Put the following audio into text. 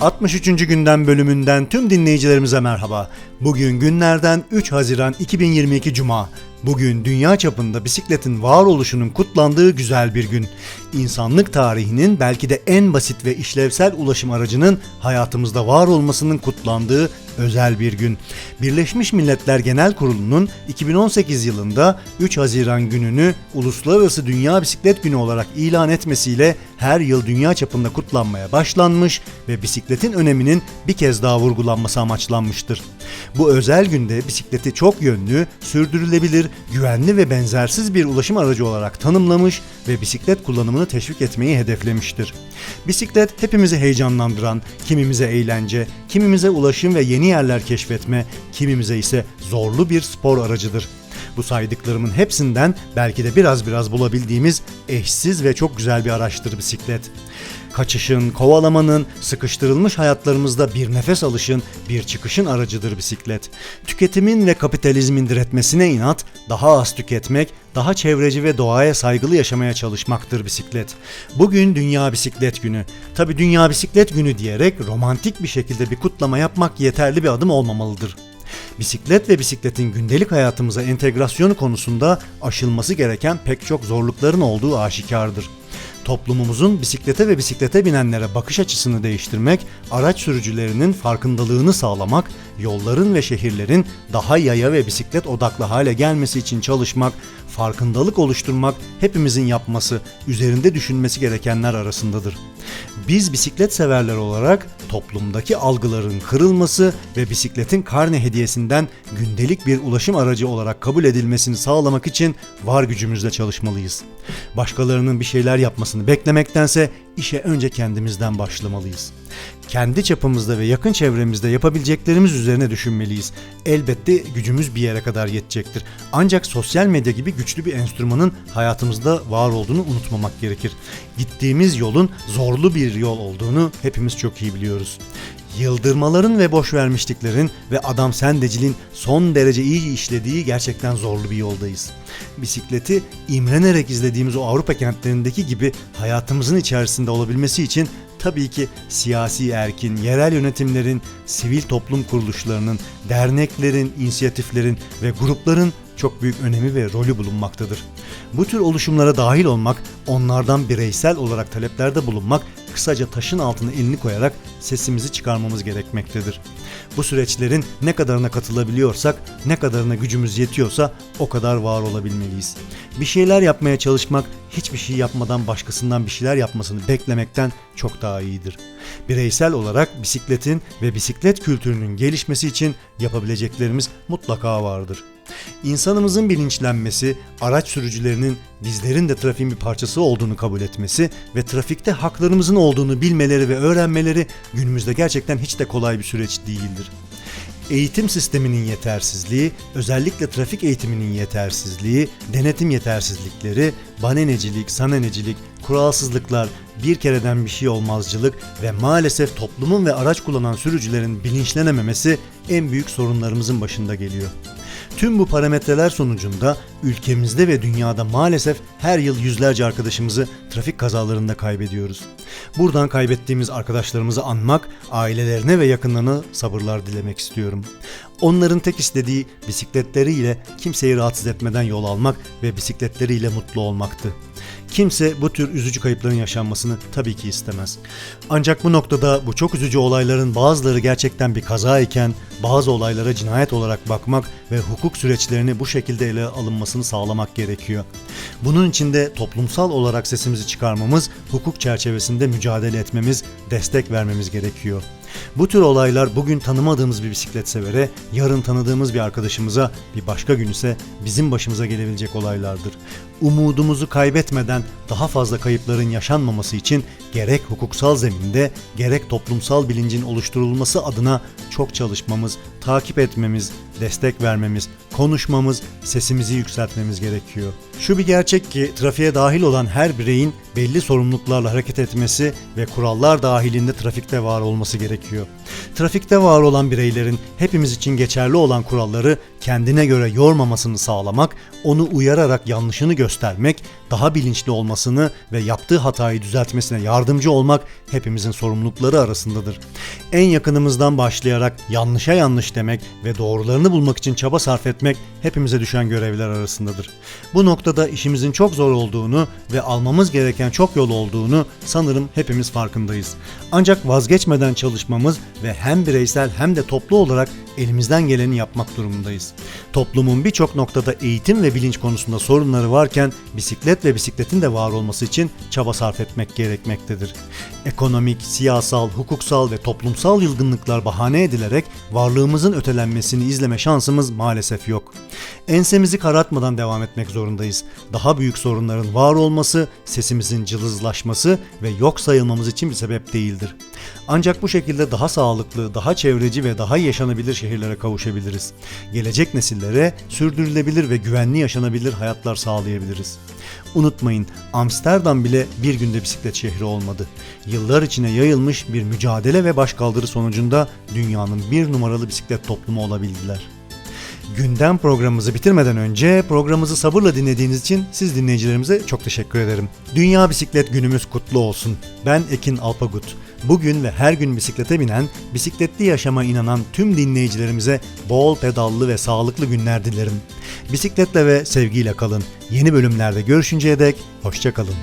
63. günden bölümünden tüm dinleyicilerimize merhaba. Bugün günlerden 3 Haziran 2022 Cuma. Bugün dünya çapında bisikletin varoluşunun kutlandığı güzel bir gün. İnsanlık tarihinin belki de en basit ve işlevsel ulaşım aracının hayatımızda var olmasının kutlandığı özel bir gün. Birleşmiş Milletler Genel Kurulu'nun 2018 yılında 3 Haziran gününü Uluslararası Dünya Bisiklet Günü olarak ilan etmesiyle her yıl dünya çapında kutlanmaya başlanmış ve bisikletin öneminin bir kez daha vurgulanması amaçlanmıştır. Bu özel günde bisikleti çok yönlü, sürdürülebilir, güvenli ve benzersiz bir ulaşım aracı olarak tanımlamış ve bisiklet kullanımını teşvik etmeyi hedeflemiştir. Bisiklet hepimizi heyecanlandıran, kimimize eğlence, kimimize ulaşım ve yeni yerler keşfetme, kimimize ise zorlu bir spor aracıdır. Bu saydıklarımın hepsinden belki de biraz biraz bulabildiğimiz eşsiz ve çok güzel bir araçtır bisiklet. Kaçışın, kovalamanın, sıkıştırılmış hayatlarımızda bir nefes alışın, bir çıkışın aracıdır bisiklet. Tüketimin ve kapitalizmin diretmesine inat, daha az tüketmek, daha çevreci ve doğaya saygılı yaşamaya çalışmaktır bisiklet. Bugün Dünya Bisiklet Günü. Tabi Dünya Bisiklet Günü diyerek romantik bir şekilde bir kutlama yapmak yeterli bir adım olmamalıdır. Bisiklet ve bisikletin gündelik hayatımıza entegrasyonu konusunda aşılması gereken pek çok zorlukların olduğu aşikardır. Toplumumuzun bisiklete ve bisiklete binenlere bakış açısını değiştirmek, araç sürücülerinin farkındalığını sağlamak, yolların ve şehirlerin daha yaya ve bisiklet odaklı hale gelmesi için çalışmak, farkındalık oluşturmak hepimizin yapması, üzerinde düşünmesi gerekenler arasındadır. Biz bisiklet severler olarak toplumdaki algıların kırılması ve bisikletin karne hediyesinden gündelik bir ulaşım aracı olarak kabul edilmesini sağlamak için var gücümüzle çalışmalıyız. Başkalarının bir şeyler yapmasını beklemektense işe önce kendimizden başlamalıyız. Kendi çapımızda ve yakın çevremizde yapabileceklerimiz üzerine düşünmeliyiz. Elbette gücümüz bir yere kadar yetecektir. Ancak sosyal medya gibi güçlü bir enstrümanın hayatımızda var olduğunu unutmamak gerekir. Gittiğimiz yolun zorlu bir yol olduğunu hepimiz çok iyi biliyoruz. Yıldırmaların ve boş vermişliklerin ve adam sendecilin son derece iyi işlediği gerçekten zorlu bir yoldayız. Bisikleti imrenerek izlediğimiz o Avrupa kentlerindeki gibi hayatımızın içerisinde olabilmesi için tabii ki siyasi erkin, yerel yönetimlerin, sivil toplum kuruluşlarının, derneklerin, inisiyatiflerin ve grupların çok büyük önemi ve rolü bulunmaktadır. Bu tür oluşumlara dahil olmak, onlardan bireysel olarak taleplerde bulunmak, kısaca taşın altına elini koyarak sesimizi çıkarmamız gerekmektedir. Bu süreçlerin ne kadarına katılabiliyorsak, ne kadarına gücümüz yetiyorsa o kadar var olabilmeliyiz. Bir şeyler yapmaya çalışmak, hiçbir şey yapmadan başkasından bir şeyler yapmasını beklemekten çok daha iyidir. Bireysel olarak bisikletin ve bisiklet kültürünün gelişmesi için yapabileceklerimiz mutlaka vardır. İnsanımızın bilinçlenmesi, araç sürücülerinin bizlerin de trafiğin bir parçası olduğunu kabul etmesi ve trafikte haklarımızın olduğunu bilmeleri ve öğrenmeleri günümüzde gerçekten hiç de kolay bir süreç değildir. Eğitim sisteminin yetersizliği, özellikle trafik eğitiminin yetersizliği, denetim yetersizlikleri, banenecilik, sanenecilik, kuralsızlıklar, bir kereden bir şey olmazcılık ve maalesef toplumun ve araç kullanan sürücülerin bilinçlenememesi en büyük sorunlarımızın başında geliyor. Tüm bu parametreler sonucunda ülkemizde ve dünyada maalesef her yıl yüzlerce arkadaşımızı trafik kazalarında kaybediyoruz. Buradan kaybettiğimiz arkadaşlarımızı anmak, ailelerine ve yakınlarına sabırlar dilemek istiyorum. Onların tek istediği bisikletleriyle kimseyi rahatsız etmeden yol almak ve bisikletleriyle mutlu olmaktı. Kimse bu tür üzücü kayıpların yaşanmasını tabii ki istemez. Ancak bu noktada bu çok üzücü olayların bazıları gerçekten bir kaza iken bazı olaylara cinayet olarak bakmak ve hukuk süreçlerini bu şekilde ele alınmasını sağlamak gerekiyor. Bunun için de toplumsal olarak sesimizi çıkarmamız, hukuk çerçevesinde mücadele etmemiz, destek vermemiz gerekiyor. Bu tür olaylar bugün tanımadığımız bir bisiklet severe, yarın tanıdığımız bir arkadaşımıza, bir başka gün ise bizim başımıza gelebilecek olaylardır. Umudumuzu kaybetmeden daha fazla kayıpların yaşanmaması için gerek hukuksal zeminde gerek toplumsal bilincin oluşturulması adına çok çalışmamız, takip etmemiz, destek vermemiz, konuşmamız, sesimizi yükseltmemiz gerekiyor. Şu bir gerçek ki trafiğe dahil olan her bireyin belli sorumluluklarla hareket etmesi ve kurallar dahilinde trafikte var olması gerekiyor. Trafikte var olan bireylerin hepimiz için geçerli olan kuralları kendine göre yormamasını sağlamak, onu uyararak yanlışını göstermek, daha bilinçli olmasını ve yaptığı hatayı düzeltmesine yardımcı olmak hepimizin sorumlulukları arasındadır. En yakınımızdan başlayarak yanlışa yanlış demek ve doğrularını bulmak için çaba sarf etmek hepimize düşen görevler arasındadır. Bu noktada işimizin çok zor olduğunu ve almamız gereken çok yol olduğunu sanırım hepimiz farkındayız. Ancak vazgeçmeden çalışmamız ve hem bireysel hem de toplu olarak elimizden geleni yapmak durumundayız. Toplumun birçok noktada eğitim ve bilinç konusunda sorunları varken bisiklet ve bisikletin de var olması için çaba sarf etmek gerekmektedir. Ekonomik, siyasal, hukuksal ve toplumsal yılgınlıklar bahane edilerek varlığımızın ötelenmesini izleme şansımız maalesef yok. Ensemizi karartmadan devam etmek zorundayız. Daha büyük sorunların var olması, sesimizin cılızlaşması ve yok sayılmamız için bir sebep değildir. Ancak bu şekilde daha sağlıklı, daha çevreci ve daha yaşanabilir şehirlere kavuşabiliriz. Gelecek nesillere sürdürülebilir ve güvenli yaşanabilir hayatlar sağlayabiliriz. Unutmayın Amsterdam bile bir günde bisiklet şehri olmadı. Yıllar içine yayılmış bir mücadele ve başkaldırı sonucunda dünyanın bir numaralı bisiklet toplumu olabildiler. Gündem programımızı bitirmeden önce programımızı sabırla dinlediğiniz için siz dinleyicilerimize çok teşekkür ederim. Dünya Bisiklet Günümüz kutlu olsun. Ben Ekin Alpagut. Bugün ve her gün bisiklete binen, bisikletli yaşama inanan tüm dinleyicilerimize bol pedallı ve sağlıklı günler dilerim. Bisikletle ve sevgiyle kalın. Yeni bölümlerde görüşünceye dek hoşçakalın.